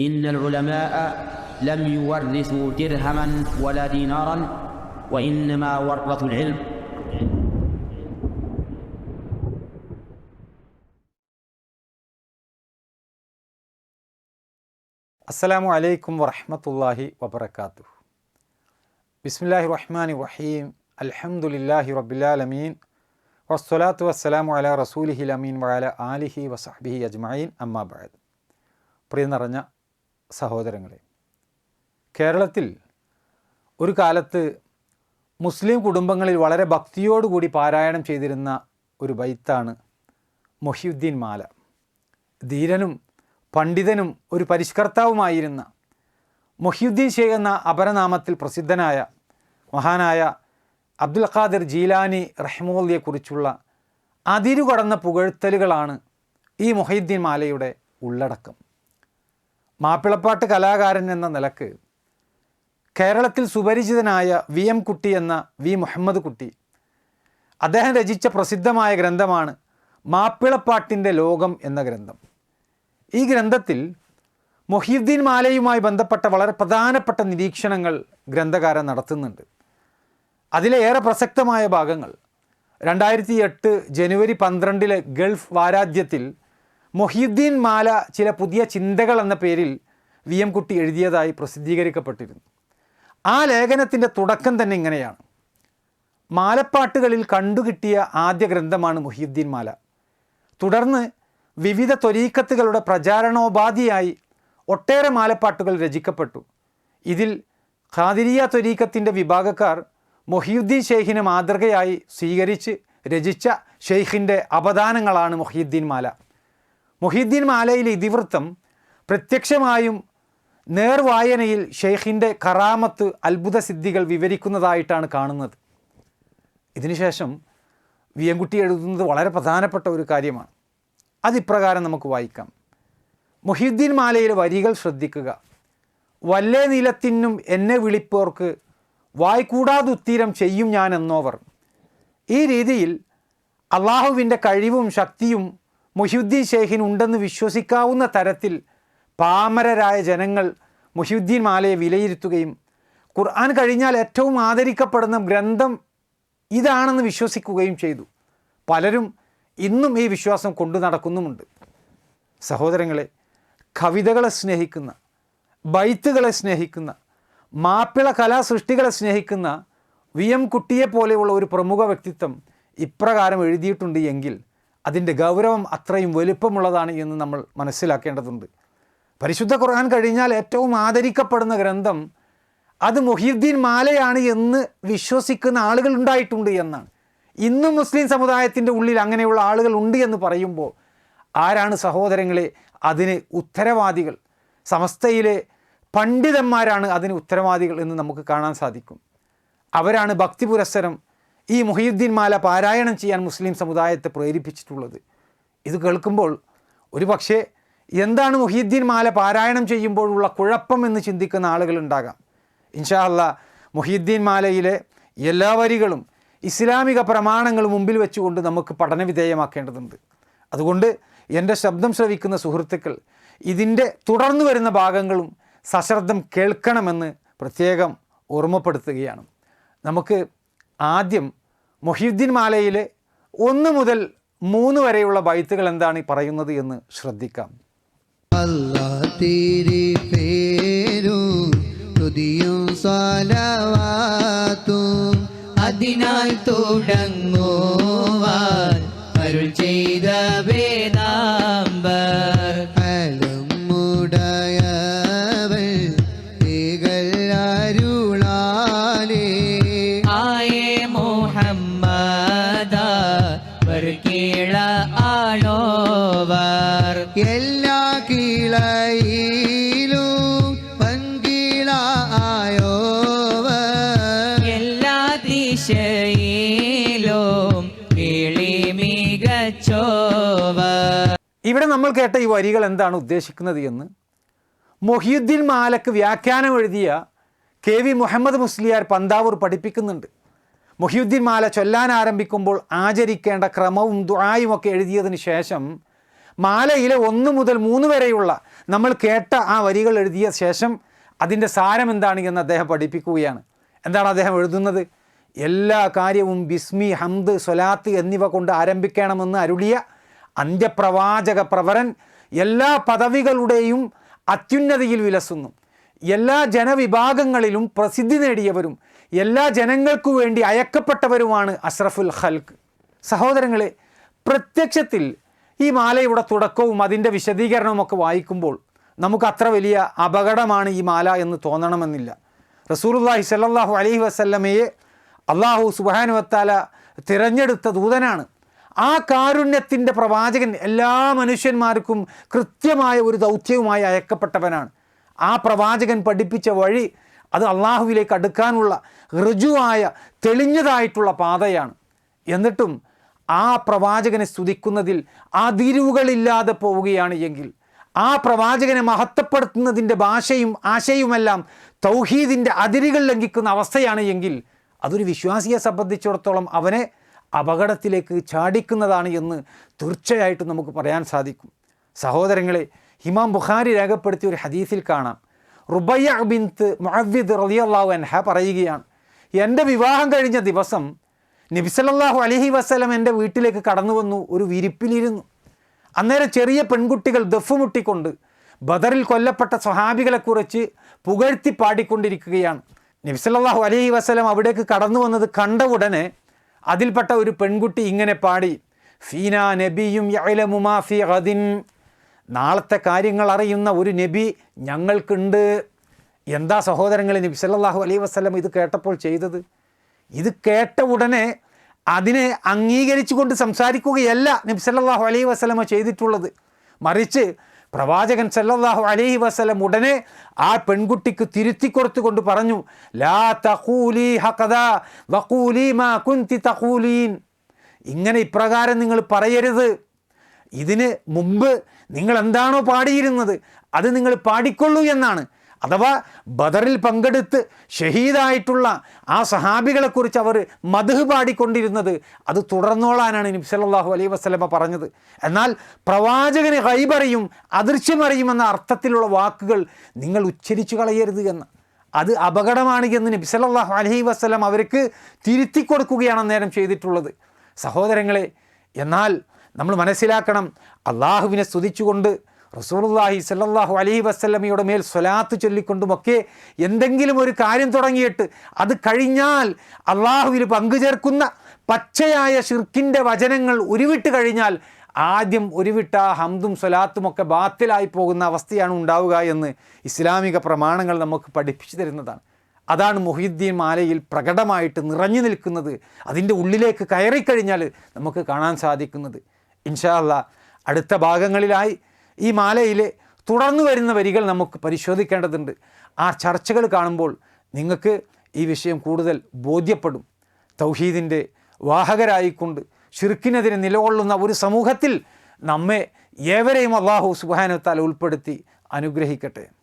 إن العلماء لم يورثوا درهما ولا دينارا وإنما ورثوا العلم അസ്സലാമു അലൈക്കും വറഹ്മത്തുള്ളാഹി വബറകാതുഹു ബിസ്മില്ലാഹി റഹ്മാനി റഹീം അൽഹംദുലില്ലാഹി റബ്ബിലാലമീൻ വസ്സലാത്തു വസ്സലാമു അലാ റസൂലിഹി അമീൻ വഅല ആലിഹി വസഹ്ബിഹി അജ്മഈൻ അമ്മാ ബഅദ് പ്രിയ നിറഞ്ഞ സഹോദരങ്ങളെ കേരളത്തിൽ ഒരു കാലത്ത് മുസ്ലിം കുടുംബങ്ങളിൽ വളരെ ഭക്തിയോടുകൂടി പാരായണം ചെയ്തിരുന്ന ഒരു ബൈത്താണ് മൊഹിയുദ്ദീൻ മാല. ധീരനും പണ്ഡിതനും ഒരു പരിഷ്കർത്താവുമായിരുന്ന മൊഹിയുദ്ദീൻ ഷെയ്ഖ് എന്ന അപരനാമത്തിൽ പ്രസിദ്ധനായ മഹാനായ അബ്ദുൽ ഖാദിർ ജീലാനി റഹ്മോലിയെക്കുറിച്ചുള്ള അതിരുകടന്ന പുകഴ്ത്തലുകളാണ് ഈ മൊഹിയുദ്ദീൻ മാലയുടെ ഉള്ളടക്കം. മാപ്പിളപ്പാട്ട് കലാകാരൻ എന്ന നിലയ്ക്ക് കേരളത്തിൽ സുപരിചിതനായ വി എം കുട്ടി എന്ന വി മുഹമ്മദ് കുട്ടി അദ്ദേഹം രചിച്ച പ്രസിദ്ധമായ ഗ്രന്ഥമാണ് മാപ്പിളപ്പാട്ടിന്റെ ലോകം എന്ന ഗ്രന്ഥം. ഈ ഗ്രന്ഥത്തിൽ മൊഹീദ്ദീൻ മാലയുമായി ബന്ധപ്പെട്ട വളരെ പ്രധാനപ്പെട്ട നിരീക്ഷണങ്ങൾ ഗ്രന്ഥകാരൻ നടത്തുന്നുണ്ട്. അതിലെ ഏറെ പ്രസക്തമായ ഭാഗങ്ങൾ. രണ്ടായിരത്തി എട്ട് ജനുവരി പന്ത്രണ്ടിലെ ഗൾഫ് വാരാജ്യത്തിൽ മൊഹീദ്ദീൻ മാല ചില പുതിയ ചിന്തകൾ എന്ന പേരിൽ വി എം കുട്ടി എഴുതിയതായി പ്രസിദ്ധീകരിക്കപ്പെട്ടിരുന്നു. ആ ലേഖനത്തിന്റെ തുടക്കം തന്നെ ഇങ്ങനെയാണ്. മാലപ്പാട്ടുകളിൽ കണ്ടുകിട്ടിയ ആദ്യ ഗ്രന്ഥമാണ് മുഹീദ്ദീൻ മാല. തുടർന്ന് വിവിധ ത്വരീക്കത്തുകളുടെ പ്രചാരണോപാധിയായി ഒട്ടേറെ മാലപ്പാട്ടുകൾ രചിക്കപ്പെട്ടു. ഇതിൽ ഖാദിരിയ ത്വരീക്കത്തിന്റെ വിഭാഗക്കാർ മൊഹീദ്ദീൻ ഷെയ്ഖിനെ മാതൃകയായി സ്വീകരിച്ച് രചിച്ച ഷെയ്ഖിന്റെ അപദാനങ്ങളാണ് മൊഹീദ്ദീൻ മാല. മൊഹീദ്ദീൻ മാലയിലെ ഇതിവൃത്തം പ്രത്യക്ഷമായും നേർവായനയിൽ ഷെയ്ഖിന്റെ കറാമത്ത് അത്ഭുത സിദ്ധികൾ വിവരിക്കുന്നതായിട്ടാണ് കാണുന്നത്. ഇതിനുശേഷം വി എംകുട്ടി എഴുതുന്നത് വളരെ പ്രധാനപ്പെട്ട ഒരു കാര്യമാണ്. അതിപ്രകാരം നമുക്ക് വായിക്കാം. മുഹിദ്ദീൻ മാലയിലെ വരികൾ ശ്രദ്ധിക്കുക. വല്ലേ നിലത്തിനും എന്നെ വിളിപ്പോർക്ക് വായ്കൂടാതുത്തീരം ചെയ്യും ഞാൻ എന്നോവർ ഈ രീതിയിൽ അള്ളാഹുവിന്റെ കഴിവും ശക്തിയും മുഹിയുദ്ദീൻ ഷെയ്ഖിന് ഉണ്ടെന്ന് വിശ്വസിക്കാവുന്ന തരത്തിൽ പാമരരായ ജനങ്ങൾ മുഹിയുദ്ദീൻ മാലയെ വിലയിരുത്തുകയും ഖുർആൻ കഴിഞ്ഞാൽ ഏറ്റവും ആദരിക്കപ്പെടുന്ന ഗ്രന്ഥം ഇതാണെന്ന് വിശ്വസിക്കുകയും ചെയ്തു. പലരും ഇന്നും ഈ വിശ്വാസം കൊണ്ടു നടക്കുന്നുമുണ്ട്. സഹോദരങ്ങളെ കവിതകളെ സ്നേഹിക്കുന്ന ബൈത്തുകളെ സ്നേഹിക്കുന്ന മാപ്പിള കലാസൃഷ്ടികളെ സ്നേഹിക്കുന്ന വി എം കുട്ടിയെ പോലെയുള്ള ഒരു പ്രമുഖ വ്യക്തിത്വം ഇപ്രകാരം എഴുതിയിട്ടുണ്ട് എങ്കിൽ അതിന്റെ ഗൗരവം അത്രയും വലുപ്പമുള്ളതാണ് എന്ന് നമ്മൾ മനസ്സിലാക്കേണ്ടതുണ്ട്. പരിശുദ്ധ ഖുർആൻ കഴിഞ്ഞാൽ ഏറ്റവും ആദരിക്കപ്പെടുന്ന ഗ്രന്ഥം അത് മൊഹീദ്ദീൻ മാലയാണ് എന്ന് വിശ്വസിക്കുന്ന ആളുകൾ ഉണ്ടായിട്ടുണ്ട് എന്നാണ്. ഇന്നും മുസ്ലിം സമുദായത്തിന്റെ ഉള്ളിൽ അങ്ങനെയുള്ള ആളുകൾ ഉണ്ട് എന്ന് പറയുമ്പോൾ ആരാണ് സഹോദരങ്ങളെ അതിന് ഉത്തരവാദികൾ? സമസ്തയിലെ പണ്ഡിതന്മാരാണ് അതിന് ഉത്തരവാദികൾ എന്ന് നമുക്ക് കാണാൻ സാധിക്കും. അവരാണ് ഭക്തി പുരസ്സരം ഈ മുഹീദ്ദീൻ മാല പാരായണം ചെയ്യാൻ മുസ്ലിം സമുദായത്തെ പ്രേരിപ്പിച്ചിട്ടുള്ളത്. ഇത് കേൾക്കുമ്പോൾ ഒരു പക്ഷേ എന്താണ് മുഹീദ്ദീൻ മാല പാരായണം ചെയ്യുമ്പോഴുള്ള കുഴപ്പം എന്ന് ചിന്തിക്കുന്ന ആളുകളുണ്ടാകാം ഇൻഷാ അല്ല മുഹീദ്ദീൻ മാലയിലെ എല്ലാ വരികളും ഇസ്ലാമിക പ്രമാണങ്ങൾ മുമ്പിൽ വെച്ചുകൊണ്ട് നമുക്ക് പഠനവിധേയമാക്കേണ്ടതുണ്ട്. അതുകൊണ്ട് എന്റെ ശബ്ദം ശ്രവിക്കുന്ന സുഹൃത്തുക്കൾ ഇതിന്റെ തുടർന്നു വരുന്ന ഭാഗങ്ങളും സശ്രദ്ധം കേൾക്കണമെന്ന് പ്രത്യേകം ഓർമ്മപ്പെടുത്തുകയാണ്. നമുക്ക് ആദ്യം മൊഹീദ്ദീൻ മാലയിലെ ഒന്ന് മുതൽ മൂന്ന് വരെയുള്ള ബൈത്തുകൾ എന്താണ് ഈ പറയുന്നത് എന്ന് ശ്രദ്ധിക്കാം. അതിനാൽ തുടങ്ങുവാൻ അരുൾ നമ്മൾ കേട്ട ഈ വരികൾ എന്താണ് ഉദ്ദേശിക്കുന്നത് എന്ന് മൊഹിയുദ്ദീൻ മാലക്ക് വ്യാഖ്യാനം എഴുതിയ കെ വി മുഹമ്മദ് മുസ്ലിയാർ പന്താവൂർ പഠിപ്പിക്കുന്നുണ്ട്. മൊഹിയുദ്ദീൻ മാല ചൊല്ലാൻ ആരംഭിക്കുമ്പോൾ ആചരിക്കേണ്ട ക്രമവും ദുആയും ഒക്കെ എഴുതിയതിന് ശേഷം മാലയിലെ ഒന്ന് മുതൽ മൂന്ന് വരെയുള്ള നമ്മൾ കേട്ട ആ വരികൾ എഴുതിയ ശേഷം അതിന്റെ സാരം എന്താണ് എന്ന് അദ്ദേഹം പഠിപ്പിക്കുകയാണ്. എന്താണ് അദ്ദേഹം എഴുതുന്നത്? എല്ലാ കാര്യവും ബിസ്മി ഹംദ് സൊലാത്ത് എന്നിവ കൊണ്ട് ആരംഭിക്കണമെന്ന് അരുളിയ അന്ത്യപ്രവാചക പ്രവരൻ എല്ലാ പദവികളുടെയും അത്യുന്നതിയിൽ വിലസുന്നു. എല്ലാ ജനവിഭാഗങ്ങളിലും പ്രസിദ്ധി നേടിയവരും എല്ലാ ജനങ്ങൾക്കു വേണ്ടി അയക്കപ്പെട്ടവരുമാണ് അഷ്റഫുൽ ഖൽക്ക് സഹോദരങ്ങളെ പ്രത്യക്ഷത്തിൽ ഈ മാലയുടെ തുടക്കവും അതിന്റെ വിശദീകരണവും ഒക്കെ വായിക്കുമ്പോൾ നമുക്ക് അത്ര വലിയ അപകടമാണ് ഈ മാല എന്ന് തോന്നണമെന്നില്ല. റസൂലുള്ളാഹി സല്ലാഹു അലഹി വസല്ലമയെ അള്ളാഹു സുബാനുവത്താല തിരഞ്ഞെടുത്ത ദൂതനാണ്. ആ കാരുണ്യത്തിന്റെ പ്രവാചകൻ എല്ലാ മനുഷ്യന്മാർക്കും കൃത്യമായ ഒരു ദൗത്യവുമായി അയക്കപ്പെട്ടവനാണ്. ആ പ്രവാചകൻ പഠിപ്പിച്ച വഴി അത് അള്ളാഹുവിലേക്ക് അടുക്കാനുള്ള ഋജുവായ തെളിഞ്ഞതായിട്ടുള്ള പാതയാണ്. എന്നിട്ടും ആ പ്രവാചകനെ സ്തുതിക്കുന്നതിൽ അതിരുവുകളില്ലാതെ പോവുകയാണ് എങ്കിൽ ആ പ്രവാചകനെ മഹത്വപ്പെടുത്തുന്നതിന്റെ ഭാഷയും ആശയുമെല്ലാം തൗഹീദിന്റെ അതിരുകൾ ലംഘിക്കുന്ന അവസ്ഥയാണ് എങ്കിൽ അതൊരു വിശ്വാസിയെ സംബന്ധിച്ചിടത്തോളം അവനെ അപകടത്തിലേക്ക് ചാടിക്കുന്നതാണ് എന്ന് തീർച്ചയായിട്ടും നമുക്ക് പറയാൻ സാധിക്കും. സഹോദരങ്ങളെ ഹിമാം ബുഖാരി രേഖപ്പെടുത്തിയ ഒരു ഹദീസിൽ കാണാം. റുബയ്യ ബിൻത്ത് മുഅവ്വിദ് റളിയല്ലാഹു അൻഹ പറയുകയാണ് എന്റെ വിവാഹം കഴിഞ്ഞ ദിവസം നബിസലല്ലാഹു അലഹി വസ്ലം എന്റെ വീട്ടിലേക്ക് കടന്നു വന്നു ഒരു വിരിപ്പിലിരുന്നു. അന്നേരം ചെറിയ പെൺകുട്ടികൾ ദഫുമുട്ടിക്കൊണ്ട് ബദറിൽ കൊല്ലപ്പെട്ട സ്വഹാബികളെക്കുറിച്ച് പുകഴ്ത്തി പാടിക്കൊണ്ടിരിക്കുകയാണ്. നബിസലല്ലാഹു അലഹി വസ്ലം അവിടേക്ക് കടന്നു വന്നത് കണ്ട ഉടനെ അതിൽപ്പെട്ട ഒരു പെൺകുട്ടി ഇങ്ങനെ പാടി ഫീന നബിയും യഅലമുമാ ഫീ ഗദിൻ. നാളത്തെ കാര്യങ്ങൾ അറിയുന്ന ഒരു നബി ഞങ്ങൾക്കുണ്ട്. എന്താ സഹോദരങ്ങളെ നബി സല്ലല്ലാഹു അലൈഹി വസല്ലം ഇത് കേട്ടപ്പോൾ ചെയ്തത്? ഇത് കേട്ട ഉടനെ അതിനെ അംഗീകരിച്ചുകൊണ്ട് സംസാരിക്കുകയല്ല നബി സല്ലല്ലാഹു അലൈഹി വസ്ലമ ചെയ്തിട്ടുള്ളത്. മറിച്ച് പ്രവാചകൻ സല്ലാഹു അലഹി വസ്ലം ഉടനെ ആ പെൺകുട്ടിക്ക് തിരുത്തി കൊടുത്തുകൊണ്ട് പറഞ്ഞു ലാ തഖൂലി ഹഖദ വഖൂലി മാ കുന്തി തഖൂലീൻ. ഇങ്ങനെ ഇപ്രകാരം നിങ്ങൾ പറയരുത്. ഇതിന് മുമ്പ് നിങ്ങൾ എന്താണോ പാടിയിരുന്നത് അത് നിങ്ങൾ പാടിക്കൊള്ളൂ എന്നാണ്. അഥവാ ബദറിൽ പങ്കെടുത്ത് ഷഹീദായിട്ടുള്ള ആ സഹാബികളെക്കുറിച്ച് അവർ മധു പാടിക്കൊണ്ടിരുന്നത് അത് തുടർന്നോളാനാണ് നബി അലൈ വസ്ലമ പറഞ്ഞത്. എന്നാൽ പ്രവാചകന് ഹൈബറിയും അദൃശ്യമറിയുമെന്ന അർത്ഥത്തിലുള്ള വാക്കുകൾ നിങ്ങൾ ഉച്ചരിച്ചു കളയരുത് എന്ന്. അത് അപകടമാണ് എന്ന് നബി സല്ലല്ലാഹു അലൈഹി വസല്ലം അവർക്ക് തിരുത്തി കൊടുക്കുകയാണ് നേരം ചെയ്തിട്ടുള്ളത്. സഹോദരങ്ങളെ എന്നാൽ നമ്മൾ മനസ്സിലാക്കണം അള്ളാഹുവിനെ സ്തുതിച്ചുകൊണ്ട് റസൂലുള്ളാഹി സല്ലാഹു അലഹി വസ്ലമിയുടെ മേൽ സ്വലാത്ത് ചൊല്ലിക്കൊണ്ടുമൊക്കെ എന്തെങ്കിലും ഒരു കാര്യം തുടങ്ങിയിട്ട് അത് കഴിഞ്ഞാൽ അള്ളാഹുവിൽ പങ്കുചേർക്കുന്ന പച്ചയായ ഷിർക്കിന്റെ വചനങ്ങൾ ഉരുവിട്ട് കഴിഞ്ഞാൽ ആദ്യം ഉരുവിട്ട ഹംദും സ്വലാത്തും ഒക്കെ ബാത്തിലായി പോകുന്ന അവസ്ഥയാണ് ഉണ്ടാവുക എന്ന് ഇസ്ലാമിക പ്രമാണങ്ങൾ നമുക്ക് പഠിപ്പിച്ചു തരുന്നതാണ്. അതാണ് മുഹിദ്ദീൻ മാലയിൽ പ്രകടമായിട്ട് നിറഞ്ഞു നിൽക്കുന്നത്. അതിന്റെ ഉള്ളിലേക്ക് കയറിക്കഴിഞ്ഞാൽ നമുക്ക് കാണാൻ സാധിക്കുന്നത്. ഇൻഷാല്ല അടുത്ത ഭാഗങ്ങളിലായി ഈ മാലയിലെ തുടർന്നു വരുന്ന വരികൾ നമുക്ക് പരിശോധിക്കേണ്ടതുണ്ട്. ആ ചർച്ചകൾ കാണുമ്പോൾ നിങ്ങൾക്ക് ഈ വിഷയം കൂടുതൽ ബോധ്യപ്പെടും. തൗഹീദിന്റെ വാഹകരായിക്കൊണ്ട് ഷിർക്കിനെതിരെ നിലകൊള്ളുന്ന ഒരു സമൂഹത്തിൽ നമ്മെ ഏവരെയും അള്ളാഹു സുബാനത്താൽ ഉൾപ്പെടുത്തി അനുഗ്രഹിക്കട്ടെ.